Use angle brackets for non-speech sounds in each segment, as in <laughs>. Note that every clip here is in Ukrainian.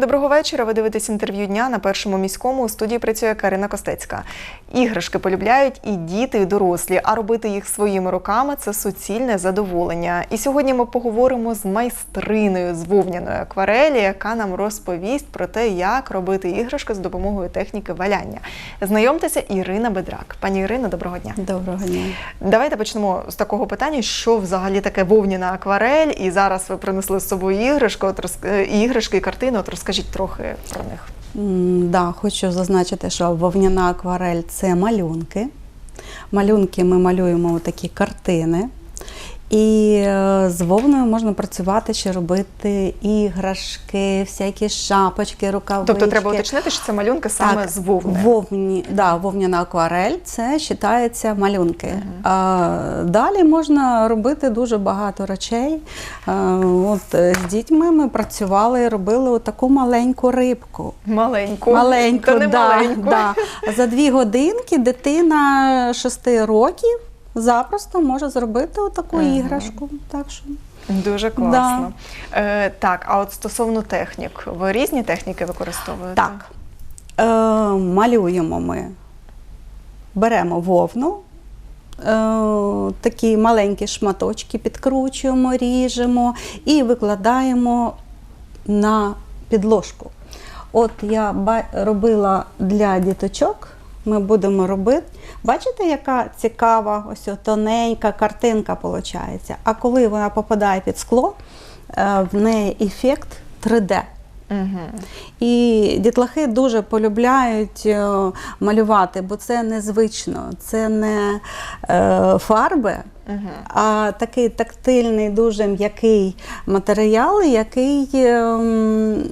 Доброго вечора. Ви дивитесь інтерв'ю дня на першому міському. У студії працює Карина Костецька. Іграшки полюбляють і діти, і дорослі, а робити їх своїми руками це суцільне задоволення. І сьогодні ми поговоримо з майстриною з вовняної акварелі, яка нам розповість про те, як робити іграшки з допомогою техніки валяння. Знайомтеся, Ірина Бедрак. Пані Ірино, доброго дня. Доброго дня. Давайте почнемо з такого питання, що взагалі таке вовняна акварель, і зараз ви принесли з собою іграшку, от е, іграшки і картини. От розкажіть трохи про них. Да, хочу зазначити, що вовняна акварель це малюнки. Малюнки ми малюємо такі картини. І е, з вовною можна працювати ще робити іграшки, всякі шапочки, рукавички. Тобто треба уточнити, що це малюнки саме з вовни. Вовні, да, вовняна акварель це вважається малюнки. А, далі можна робити дуже багато речей. А, от е, з дітьми ми працювали і робили таку маленьку рибку. Маленьку. Маленьку, Та не да, маленьку. Да. За дві годинки дитина 6 років запросто може зробити отаку Мгм. іграшку. Так що Дуже класно. Е, так, а от стосовно технік, ви різні техніки використовуєте? Так. Е, малюємо ми. Беремо вовну, е, такі маленькі шматочки підкручуємо, ріжемо і викладаємо на підложку. От я робила для діточок. Ми будемо робити. Бачите, яка цікава, ось тоненька картинка виходить. А коли вона попадає під скло, е, в неї ефект 3D. Угу. І дітлахи дуже полюбляють е, малювати, бо це незвично, це не е, фарби, Угу. а такий тактильний, дуже м'який матеріал, який е, м,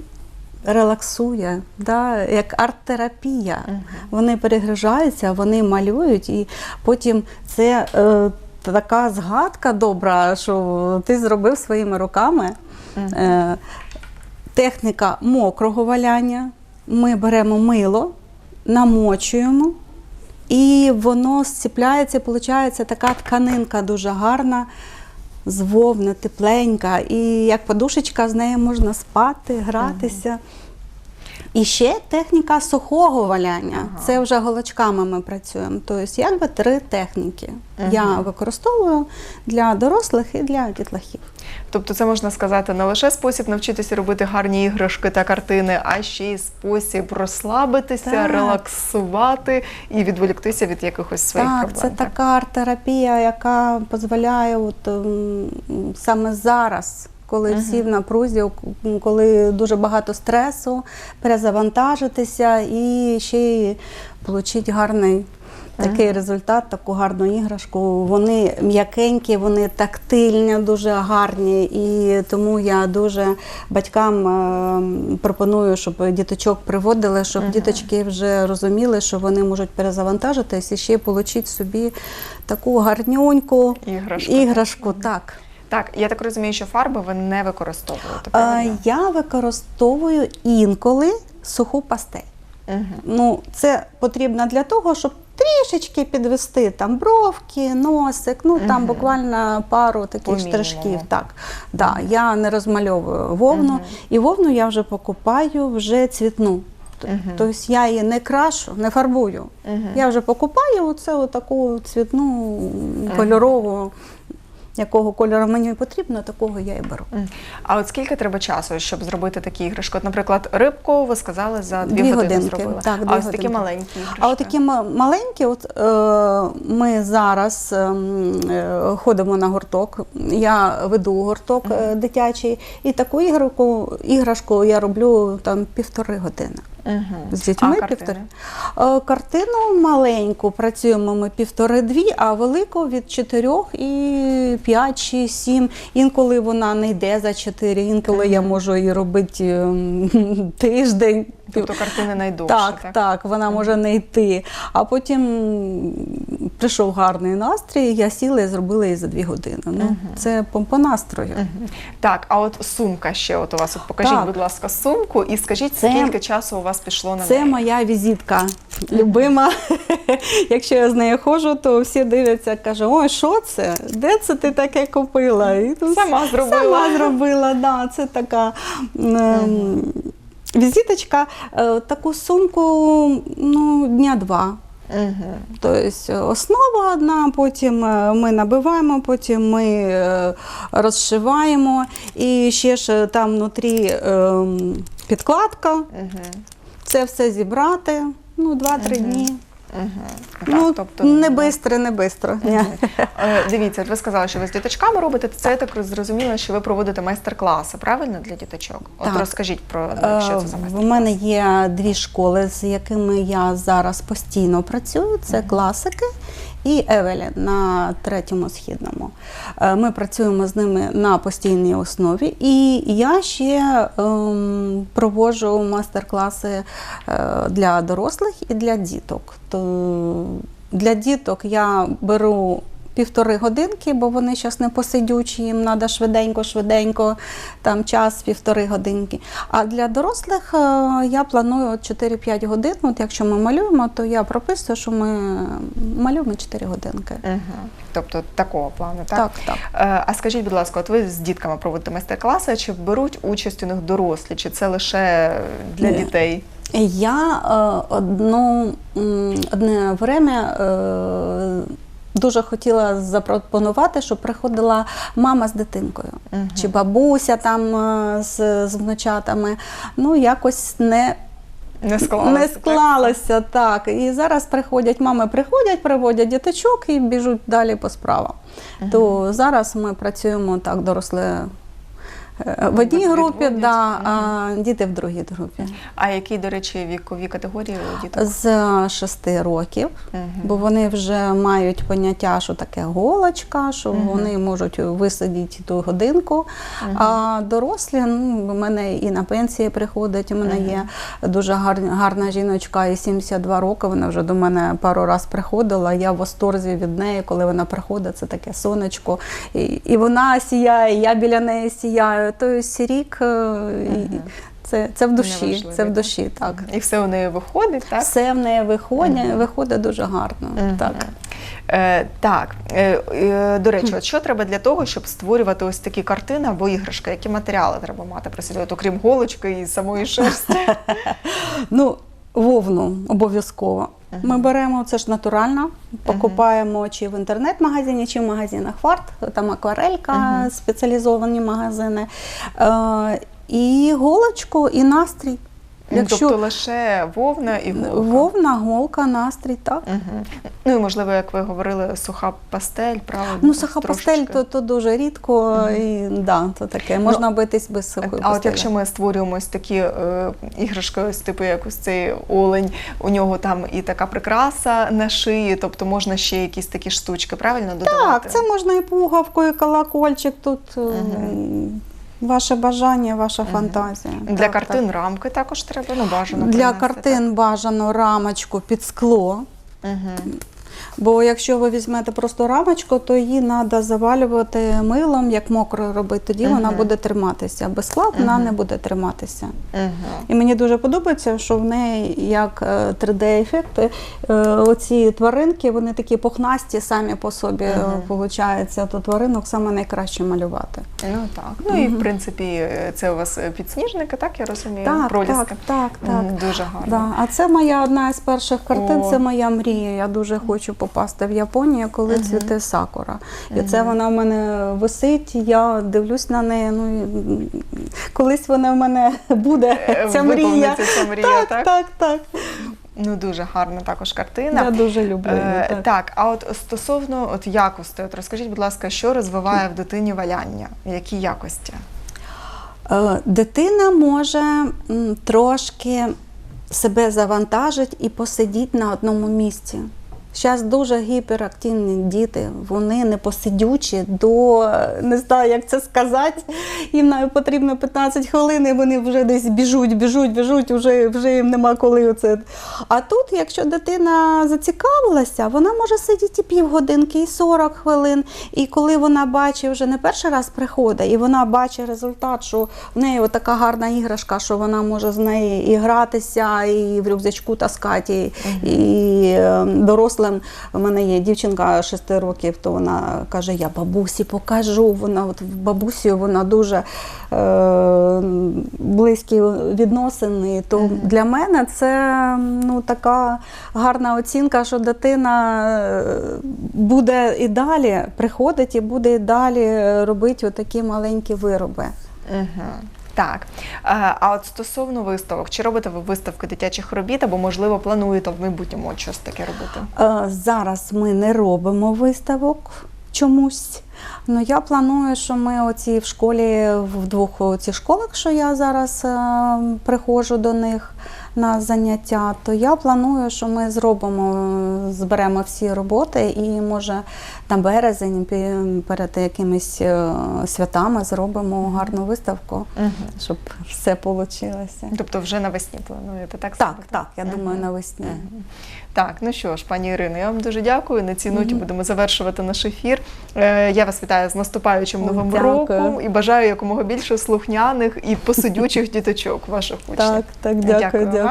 релаксує, да, як арт-терапія. Мгм. Вони перегружаються, вони малюють, і потім це е, така згадка добра, що ти зробив своїми руками. Мгм. Е, техніка мокрого валяння. Ми беремо мило, намочуємо, і воно зціпляється, виходить така тканинка дуже гарна, з вовни, тепленька. І як подушечка з нею можна спати, гратися. І ще техніка сухого валяння. Ага. Це вже голочками ми працюємо. Тобто, якби три техніки. Я використовую для дорослих і для дітлахів. Тобто це можна сказати не лише спосіб навчитися робити гарні іграшки та картини, а ще й спосіб розслабитися, Так. релаксувати і відволіктися від якихось своїх так, проблем. це така арт-терапія, яка дозволяє от, саме зараз, коли Мгм. всі в напрузі, коли дуже багато стресу, перезавантажитися і ще й отримати гарний. Такий результат, таку гарну іграшку. Вони м'якенькі, вони тактильні, дуже гарні. І тому я дуже батькам е, пропоную, щоб діточок приводили, щоб Мгм. діточки вже розуміли, що вони можуть перезавантажитись і ще отримати собі таку гарнюньку Іграшку. іграшку. Так. Так, я так розумію, що фарби ви не використовуєте. Е, я використовую інколи суху пастель. Мгм. Ну, це потрібно для того, щоб трішечки підвести там бровки, носик, ну там Мгм. буквально пару По таких мінімуму. штришків. Так, да, я не розмальовую вовну, Мгм. і вовну я вже покупаю вже цвітну. Т- Мгм. Тобто я її не крашу, не фарбую. Мгм. Я вже покупаю оце таку цвітну кольорову. Якого кольору мені потрібно, такого я і беру. А от скільки треба часу, щоб зробити такі іграшки? От, наприклад, рибку ви сказали за дві, Дві години зробили. так, дві а ось такі маленькі іграшки. А от такі маленькі, от е, ми зараз ем, е, ходимо на гурток. Я веду гурток е, дитячий, і таку іграшку, іграшку я роблю там півтори години. Мгм. З дітьми а півтори. картини? Е, Картину маленьку працюємо ми півтори-дві, а велику від чотирьох і п'ять, шість, сім. Інколи вона не йде за чотири, інколи я можу її робити ем, <laughs> тиждень. Тобто картини найдовше, Так, так? так, вона може не йти. А потім прийшов гарний настрій, я сіла і зробила її за дві години. Ну, Це по, по настрою. Мгм. Так, а от сумка ще от у вас. От покажіть, Так. будь ласка, сумку і скажіть, Це- скільки часу у вас пішло на Це неї? моя візитка любима. Якщо я з нею ходжу, то всі дивляться, кажуть, ой, що це? Де це ти таке купила? І тут Сама зробила. Сама зробила, да, це така. ем, Візиточка, е, таку сумку ну, дня два. Угу. Тобто основа одна, потім е, ми набиваємо, потім ми е, розшиваємо. І ще ж там внутрі ем, підкладка. Угу. Це все зібрати. Ну, 2-3 дні. Угу. ну, тобто, не бистро, не бистро. Ні. Е, Дивіться, ви сказали, що ви з діточками робите. Це я так зрозуміла, що ви проводите майстер-класи, правильно для діточок? От Так. розкажіть про ну, що це за Е, майстер-класи. В мене є дві школи, з якими я зараз постійно працюю. Це класики і Евелін на третьому східному. Е, Ми працюємо з ними на постійній основі. І я ще ем, проводжу майстер-класи е, для дорослих і для діток. То для діток я беру півтори годинки, бо вони зараз не посидючі, їм треба швиденько, швиденько, там час півтори годинки. А для дорослих е, я планую 4-5 годин. От якщо ми малюємо, то я прописую, що ми малюємо 4 годинки. Угу. Тобто такого плану, так? Так, так. Е, А скажіть, будь ласка, от ви з дітками проводите майстер-класи, чи беруть участь у них дорослі, чи це лише для Ні. дітей? Я е, одну, одне время е, дуже хотіла запропонувати, щоб приходила мама з дитинкою. угу. Чи бабуся там е, з, з внучатами. Ну, якось не, Не склалося. не так? склалося так. І зараз приходять, мами приходять, приводять діточок і біжуть далі по справам. То зараз ми працюємо так, дорослі. Е, В одній групі, да, а діти в другій групі. А які, до речі, вікові категорії у діток? З 6 років, Мгм. бо вони вже мають поняття, що таке голочка, що Мгм. вони можуть висидіти ту годинку. А дорослі, ну, в мене і на пенсії приходять. У мене є дуже гарна, гарна жіночка, і 72 роки. Вона вже до мене пару раз приходила. Я в восторзі від неї, коли вона приходить, це таке сонечко. І, і вона сіяє, я біля неї сіяю. Тобто рік е, це, це в душі. Це в душі, так. І все у неї виходить, так? Все в неї виходить, виходить дуже гарно. Мгм. Так. Е, так, е, е, до речі, от що треба для того, щоб створювати ось такі картини або іграшки? Які матеріали треба мати собі, от, окрім голочки і самої шерсті? <laughs> Ну, вовну обов'язково. Ми беремо, це ж натурально, покупаємо чи в інтернет-магазині, чи в магазинах Варт, там акварелька, спеціалізовані магазини. Е, і голочку, і настрій. Якщо Тобто лише вовна і голка. вовна, голка, настрій, так. Угу. Ну і можливо, як ви говорили, суха пастель, правильно? Ну, суха пастель то, то дуже рідко, і да, то таке. Можна битись без сухої А от якщо ми створюємо ось такі е, іграшки, ось типу як ось цей олень, у нього там і така прикраса на шиї, тобто можна ще якісь такі штучки, правильно додавати? Так, це можна і пугавку, і колокольчик. Тут е, ваше бажання, ваша фантазія. Для Так, картин рамки також треба, ну бажано. Для принести, картин бажано рамочку під скло. Угу. Бо якщо ви візьмете просто рамочку, то її треба завалювати милом, як мокро робити, тоді вона буде триматися. Без скла вона Мгм. не буде триматися. Угу. І мені дуже подобається, що в неї як е, 3D-ефекти, е, оці тваринки, вони такі пухнасті самі по собі виходить. То тваринок саме найкраще малювати. Ну так. Ну і в принципі е, це у вас е, підсніжники, так я розумію? Так, Проліски. так, так, так. Дуже гарно. Да. А це моя одна із перших картин, О. це моя мрія. Я дуже хочу попасти в Японію, коли Мгм. цвіте сакура. І це вона в мене висить, я дивлюсь на неї. Ну, колись вона в мене <laughs> буде, Е, ця мрія. ця мрія, так? так, так, так. Ну дуже гарна також картина. Я дуже люблю. Е, так. так, а от стосовно от якостей, от розкажіть, будь ласка, що розвиває в дитині валяння? Які якості? Е, Дитина може трошки себе завантажити і посидіти на одному місці. Зараз дуже гіперактивні діти, вони не посидючі до не знаю, як це сказати. Їм навіть потрібно 15 хвилин, і вони вже десь біжуть, біжуть, біжуть, вже, вже їм нема коли оце. А тут, якщо дитина зацікавилася, вона може сидіти і півгодинки, і 40 хвилин. І коли вона бачить, вже не перший раз приходить, і вона бачить результат, що в неї така гарна іграшка, що вона може з нею і гратися, і в рюкзачку таскати, і, і е, дорослий дорослим. У мене є дівчинка 6 років, то вона каже: Я бабусі покажу. Вона от в бабусі вона дуже е, близькі відносини. То для мене це ну, така гарна оцінка, що дитина е, буде і далі приходить і буде і далі робити такі маленькі вироби. Угу. Так. А, а от стосовно виставок, чи робите ви виставки дитячих робіт, або можливо плануєте в майбутньому щось таке робити? Е, Зараз ми не робимо виставок чомусь. Ну я планую, що ми оці в школі в двох цих школах, що я зараз е, приходжу до них на заняття, то я планую, що ми зробимо, е, зберемо всі роботи і може на березень перед якимись е, святами зробимо гарну виставку, Угу. щоб все вийшло. Тобто вже навесні плануєте, так? Так, так, я думаю, Мгм. навесні. Так, ну що ж, пані Ірино, я вам дуже дякую. На цій ноті Мгм. будемо завершувати наш ефір. Е, Я вас вітаю з наступаючим новим дякую. роком і бажаю якомога більше слухняних і посидючих <laughs> діточок ваших учнів. Так, так, дякую, Дякую вам.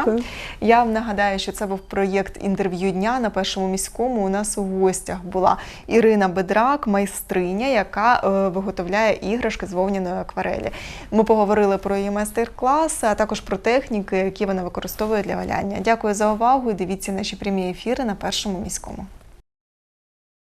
Я вам нагадаю, що це був проєкт інтерв'ю дня на першому міському. У нас у гостях була Ірина Бедрак, майстриня, яка е, виготовляє іграшки з вовняної акварелі. Ми поговорили про її майстер-класи, а також про техніки, які вона використовує для валяння. Дякую за увагу і дивіться наші прямі ефіри на першому міському.